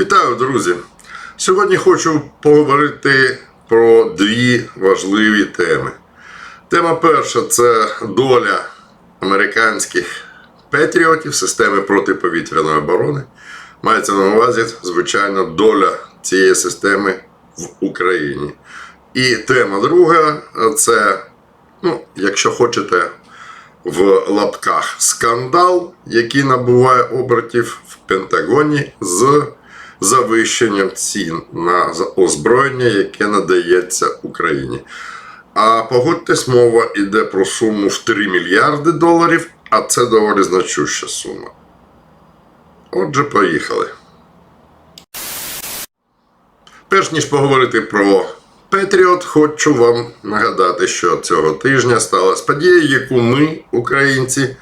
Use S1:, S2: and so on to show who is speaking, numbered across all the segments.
S1: Вітаю, друзі! Сьогодні хочу поговорити про дві важливі теми. Тема перша це доля американських патріотів системи протиповітряної оборони. Мається на увазі, звичайно, доля цієї системи в Україні. І тема друга це, ну, якщо хочете, в лапках скандал, який набуває обертів в Пентагоні з завищенням цін на озброєння, яке надається Україні. А погодьтесь, мова йде про суму в 3 мільярди доларів, а це доволі значуща сума. Отже, поїхали. Перш ніж поговорити про Петріот, хочу вам нагадати, що цього тижня сталася подія, яку ми, українці,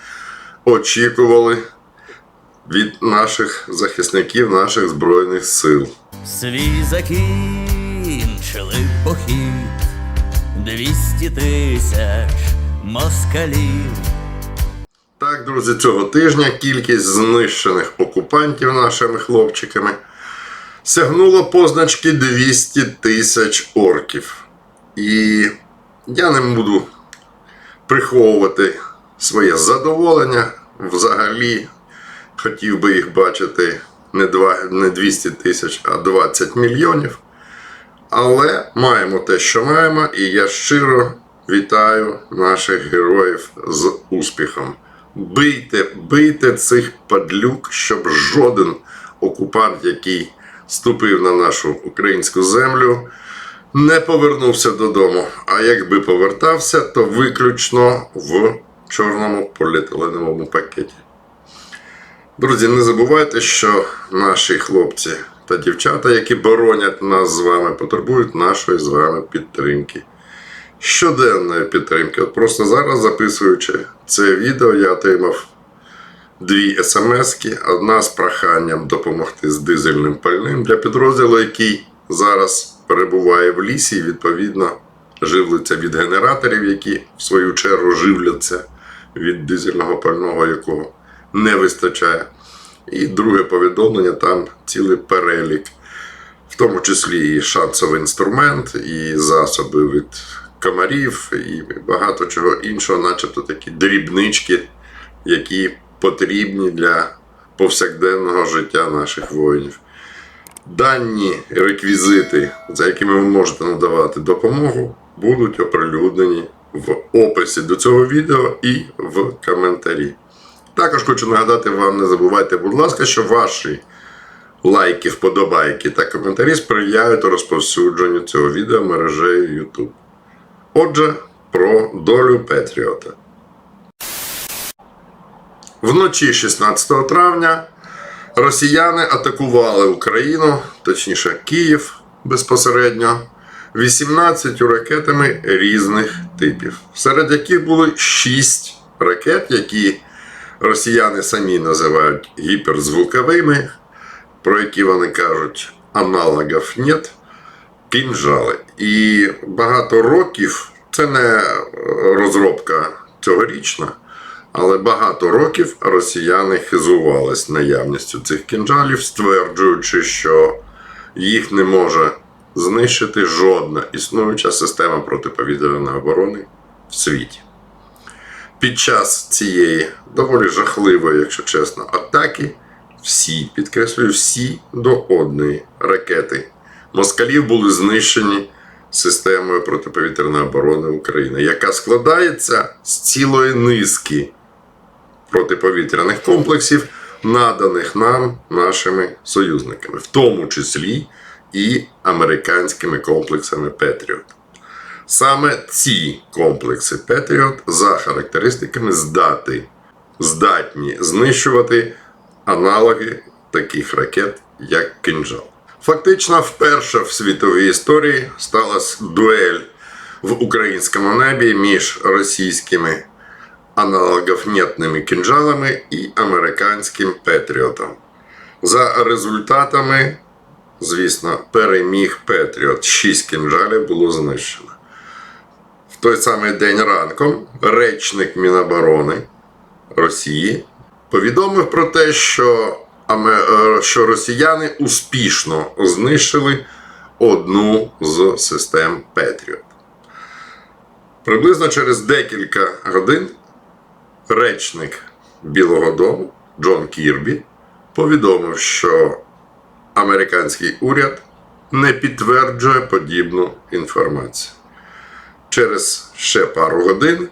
S1: очікували від наших захисників, наших Збройних сил.
S2: Свій закінчили похід, двісті тисяч москалів.
S1: Так, друзі, цього тижня кількість знищених окупантів нашими хлопчиками сягнула позначки 200 тисяч орків. І я не буду приховувати своє задоволення. Взагалі хотів би їх бачити не, два, не 200 тисяч, а 20 мільйонів. Але маємо те, що маємо, і я щиро вітаю наших героїв з успіхом. Бийте, бийте цих падлюк, щоб жоден окупант, який ступив на нашу українську землю, не повернувся додому. А якби повертався, то виключно в чорному поліетиленовому пакеті. Друзі, не забувайте, що наші хлопці та дівчата, які боронять нас з вами, потребують нашої з вами підтримки. Щоденної підтримки. От просто зараз, записуючи це відео, я отримав дві смски. Одна з проханням допомогти з дизельним пальним для підрозділу, який зараз перебуває в лісі, і відповідно живлиться від генераторів, які в свою чергу живляться від дизельного пального, якого не вистачає. І друге повідомлення там цілий перелік, в тому числі і шансовий інструмент, і засоби від комарів, і багато чого іншого, начебто такі дрібнички, які потрібні для повсякденного життя наших воїнів. Дані реквізити, за якими ви можете надавати допомогу, будуть оприлюднені в описі до цього відео і в коментарі. Також хочу нагадати вам, не забувайте, будь ласка, що ваші лайки, вподобайки та коментарі сприяють розповсюдженню цього відео мережею YouTube. Отже, про долю Петріота. Вночі 16 травня росіяни атакували Україну, точніше Київ безпосередньо, 18 ракетами різних типів, серед яких були 6 ракет, які росіяни самі називають гіперзвуковими, про які вони кажуть аналогів нет, кінжали. І багато років це не розробка цьогорічна, але багато років росіяни хизувались наявністю цих кінжалів, стверджуючи, що їх не може знищити жодна існуюча система протиповітряної оборони в світі. Під час цієї доволі жахливої, якщо чесно, атаки, всі, підкреслюю, всі до одної ракети москалів були знищені системою протиповітряної оборони України, яка складається з цілої низки протиповітряних комплексів, наданих нам нашими союзниками, в тому числі і американськими комплексами Петріот. Саме ці комплекси Петріот за характеристиками здати, здатні знищувати аналоги таких ракет, як кинжал. Фактично, вперше в світовій історії сталася дуель в українському небі між російськими аналоговнітними кінжалами і американським Петріотом. За результатами, звісно, переміг Петріот. Шість кінжалів було знищено. Той самий день ранком речник Міноборони Росії повідомив про те, що е, що росіяни успішно знищили одну з систем Петріот. Приблизно через декілька годин речник Білого Дому Джон Кірбі повідомив, що американський уряд не підтверджує подібну інформацію. Через ще пару годин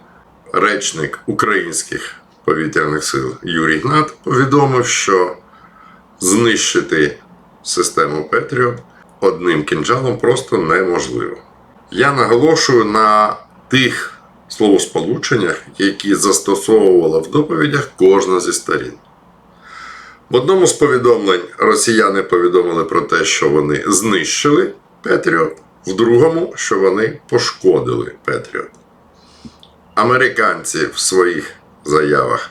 S1: речник українських повітряних сил Юрій Гнат повідомив, що знищити систему Петріот одним кінжалом просто неможливо. Я наголошую на тих словосполученнях, які застосовувала в доповідях кожна зі сторін. В одному з повідомлень росіяни повідомили про те, що вони знищили Петріот, в другому, що вони пошкодили Петріот. Американці в своїх заявах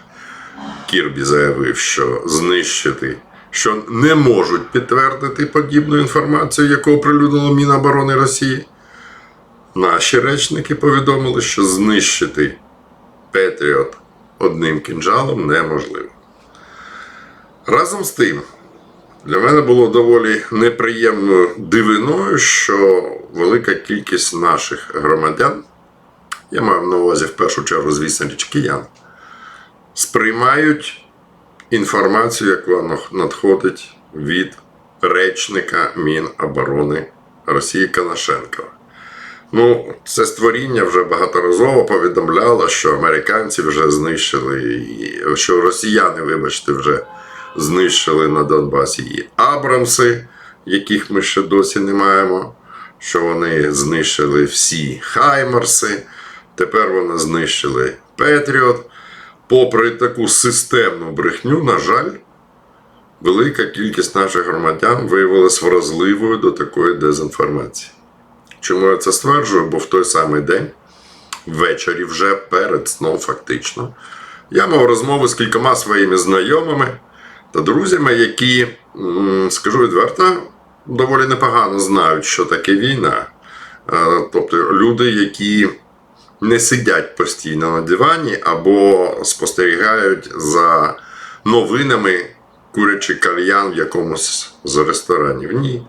S1: Кірбі заявив, що знищити, що не можуть підтвердити подібну інформацію, яку оприлюднило Міноборони Росії. Наші речники повідомили, що знищити Петріот одним кінжалом неможливо. Разом з тим, для мене було доволі неприємною дивиною, що велика кількість наших громадян, я маю на увазі в першу чергу, звісно, річ киян, сприймають інформацію, яка надходить від речника Міноборони Росії Канашенкова. Ну, це створіння вже багаторазово повідомляло, що американці вже знищили, що росіяни, вибачте, вже знищили на Донбасі і Абрамси, яких ми ще досі не маємо. Що вони знищили всі Хаймарси, тепер вони знищили Петріот. Попри таку системну брехню, на жаль, велика кількість наших громадян виявилась вразливою до такої дезінформації. Чому я це стверджую? Бо в той самий день, ввечері, вже перед сном, фактично, я мав розмови з кількома своїми знайомими та друзями, які, скажу відверто, доволі непогано знають, що таке війна. Е, Тобто люди, які не сидять постійно на дивані або спостерігають за новинами курячий кальян в якомусь з ресторанів. Ні.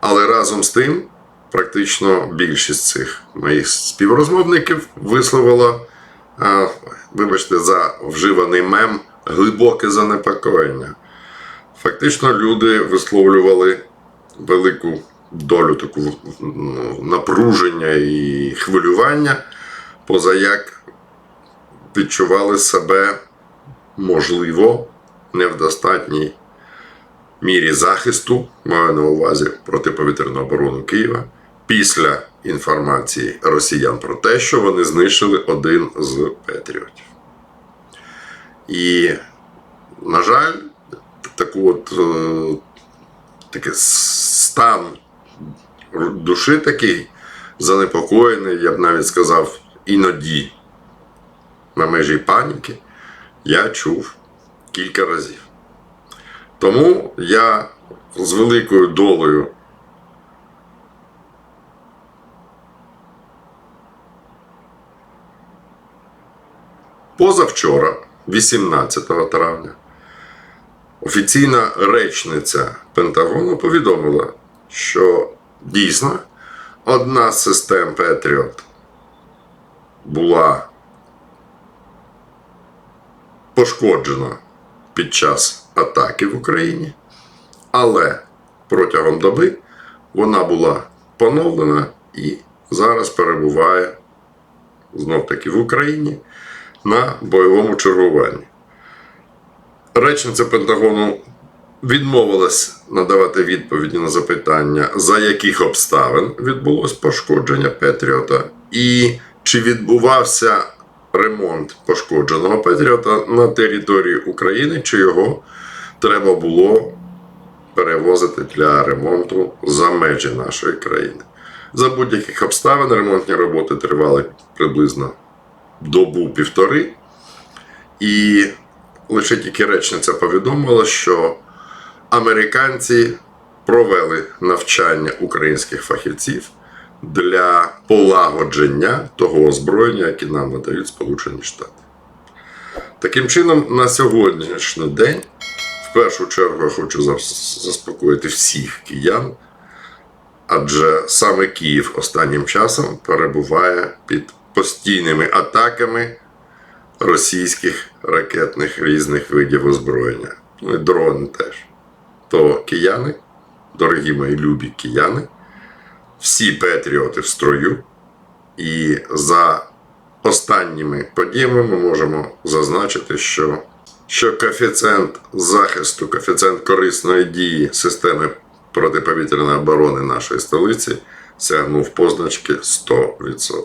S1: Але разом з тим, практично більшість цих моїх співрозмовників висловила, вибачте, за вживаний мем глибоке занепокоєння. Фактично, люди висловлювали велику долю таку ну, напруження і хвилювання, поза як відчували себе, можливо, не в достатній мірі захисту, маю на увазі протиповітряну оборону Києва, після інформації росіян про те, що вони знищили один з Петріотів. І, на жаль, таку от, такий стан душі такий занепокоєний, я б навіть сказав, іноді на межі паніки, я чув кілька разів. Тому я з великою долею позавчора, 18 травня, офіційна речниця Пентагону повідомила, що дійсно одна з систем Петріот була пошкоджена під час атаки в Україні, але протягом доби вона була поновлена і зараз перебуває знов таки в Україні на бойовому чергуванні. Речниця Пентагону відмовилась надавати відповіді на запитання, за яких обставин відбулось пошкодження Петріота, і чи відбувався ремонт пошкодженого Петріота на території України, чи його треба було перевозити для ремонту за межі нашої країни. За будь-яких обставин ремонтні роботи тривали приблизно добу-півтори. І лише тільки речниця повідомила, що американці провели навчання українських фахівців для полагодження того озброєння, яке нам надають Сполучені Штати. Таким чином, на сьогоднішній день В першу чергу я хочу заспокоїти всіх киян, адже саме Київ останнім часом перебуває під постійними атаками російських ракетних різних видів озброєння. Ну і дрони теж. То кияни, дорогі мої любі кияни, всі патріоти в строю, і за останніми подіями ми можемо зазначити, що, що коефіцієнт захисту, коефіцієнт корисної дії системи протиповітряної оборони нашої столиці сягнув позначки 100%.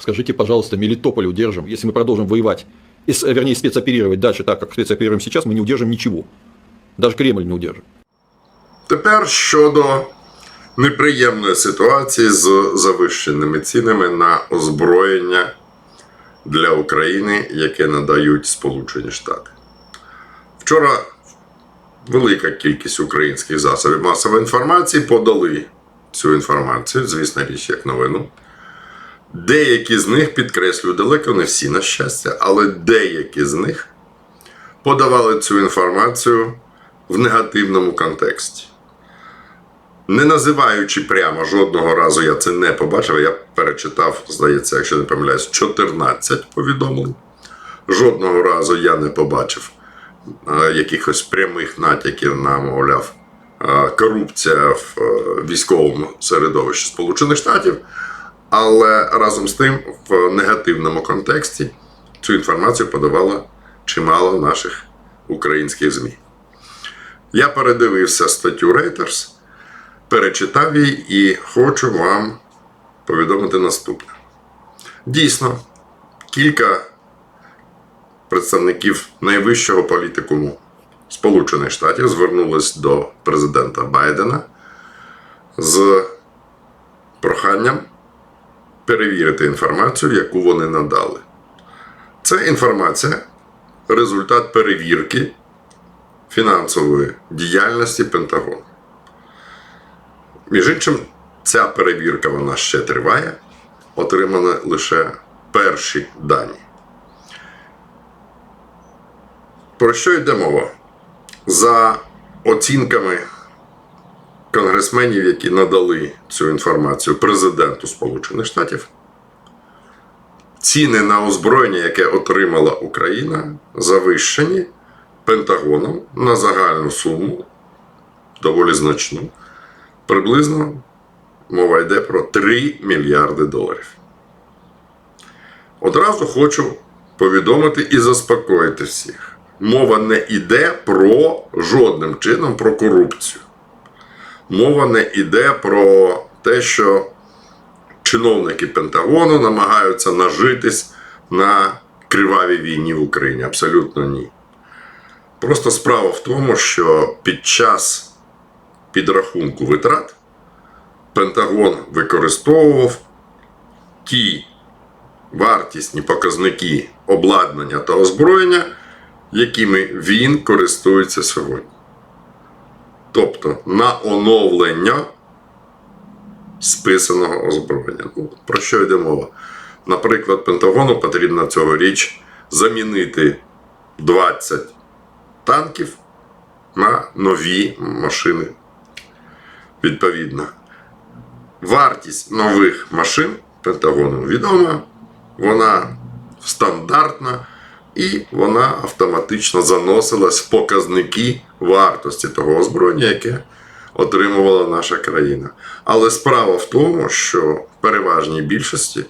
S3: Скажите, пожалуйста, Мелитополь удержим. Если мы продолжим воевать, вернее, спецоперировать дальше так, как спецоперируем сейчас, мы не удержим ничего. Даже Кремль не удержим.
S1: Тепер щодо неприємної ситуації з завищеними цінами на озброєння для України, яке надають Сполучені Штати. Вчора велика кількість українських засобів масової інформації подали цю інформацію, звісно річ, як новину. Деякі з них підкреслюю, далеко не всі, на щастя, але деякі з них подавали цю інформацію в негативному контексті. Не називаючи прямо жодного разу, я це не побачив. Я перечитав, здається, якщо не помиляюсь, 14 повідомлень. Жодного разу я не побачив е, якихось прямих натяків на, мовляв, е, корупція в е, військовому середовищі Сполучених Штатів. Але разом з тим, в негативному контексті цю інформацію подавало чимало наших українських ЗМІ. Я передивився статтю Reuters, перечитав її і хочу вам повідомити наступне. Дійсно, кілька представників найвищого політикуму Сполучених Штатів звернулись до президента Байдена з проханням перевірити інформацію, яку вони надали. Це інформація результат перевірки фінансової діяльності Пентагону. Між іншим, ця перевірка вона ще триває, отримали лише перші дані. Про що йде мова? За оцінками конгресменів, які надали цю інформацію президенту Сполучених Штатів, ціни на озброєння, яке отримала Україна, завищені Пентагоном на загальну суму, доволі значну, приблизно мова йде про 3 мільярди доларів. Одразу хочу повідомити і заспокоїти всіх. Мова не йде про жодним чином про корупцію. Мова не йде про те, що чиновники Пентагону намагаються нажитись на кривавій війні в Україні. Абсолютно ні. Просто справа в тому, що під час підрахунку витрат Пентагон використовував ті вартісні показники обладнання та озброєння, якими він користується сьогодні. Тобто на оновлення списаного озброєння. Ну, про що йде мова? Наприклад, Пентагону потрібно цьогоріч замінити 20 танків на нові машини. Відповідно, вартість нових машин Пентагону відома, вона стандартна і вона автоматично заносилась в показники вартості того озброєння, яке отримувала наша країна. Але справа в тому, що в переважній більшості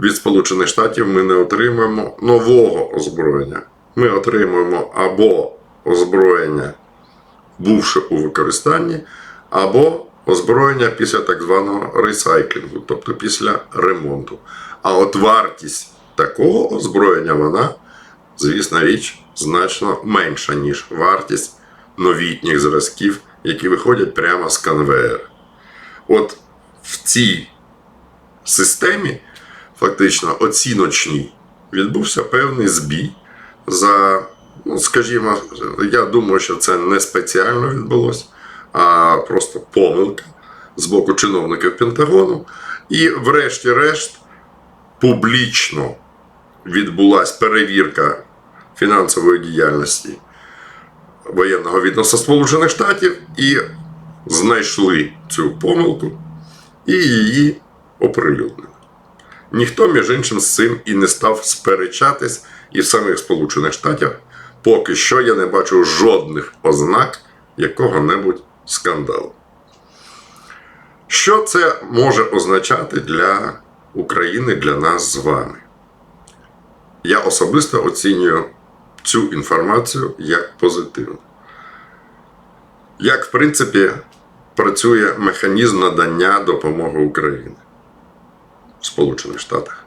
S1: від Сполучених Штатів ми не отримуємо нового озброєння. Ми отримуємо або озброєння, бувши у використанні, або озброєння після так званого ресайклінгу, тобто після ремонту. А от вартість такого озброєння, вона, звісна річ, значно менша, ніж вартість новітніх зразків, які виходять прямо з конвеєра. От в цій системі, фактично оціночній, відбувся певний збій за, ну, скажімо, я думаю, що це не спеціально відбулося, а просто помилка з боку чиновників Пентагону. І, врешті-решт, публічно відбулася перевірка фінансової діяльності воєнного відноса Сполучених Штатів і знайшли цю помилку і її оприлюднили. Ніхто, між іншим, з цим і не став сперечатись, і в самих Сполучених Штатах поки що я не бачу жодних ознак якого-небудь скандалу. Що це може означати для України, для нас з вами? Я особисто оцінюю цю інформацію як позитивну. Як, в принципі, працює механізм надання допомоги Україні в Сполучених Штатах.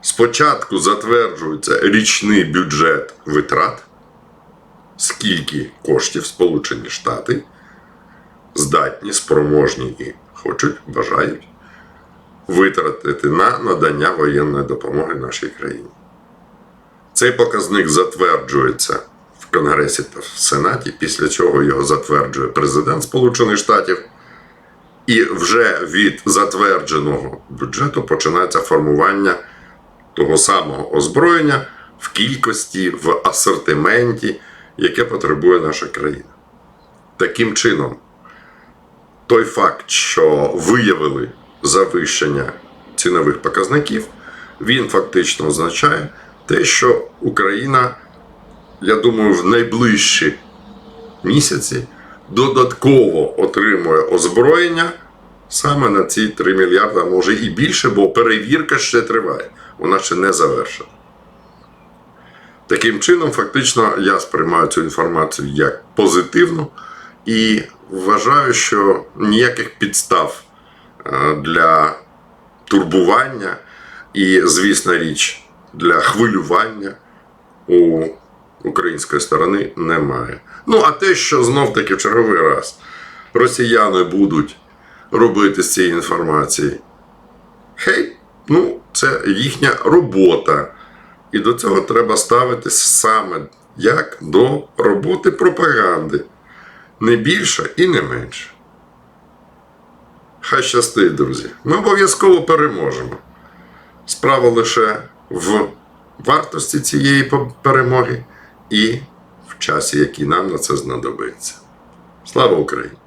S1: Спочатку затверджується річний бюджет витрат, скільки коштів Сполучені Штати здатні, спроможні і хочуть, бажають витратити на надання воєнної допомоги нашій країні. Цей показник затверджується в Конгресі та в Сенаті, після чого його затверджує президент Сполучених Штатів. І вже від затвердженого бюджету починається формування того самого озброєння в кількості, в асортименті, яке потребує наша країна. Таким чином, той факт, що виявили завищення цінових показників, він фактично означає те, що Україна, я думаю, в найближчі місяці додатково отримує озброєння. Саме на ці 3 мільярди, а може і більше, бо перевірка ще триває, вона ще не завершена. Таким чином, фактично, я сприймаю цю інформацію як позитивну і вважаю, що ніяких підстав е, для турбування. І, звісна річ, для хвилювання у української сторони немає. Ну, а те, що знов таки в черговий раз росіяни будуть робити з цієї інформації, хей, ну, це їхня робота. І до цього треба ставитись саме як до роботи пропаганди. Не більше і не менше. Хай щастить, друзі. Ми обов'язково переможемо. Справа лише в вартості цієї перемоги і в часі, який нам на це знадобиться. Слава Україні!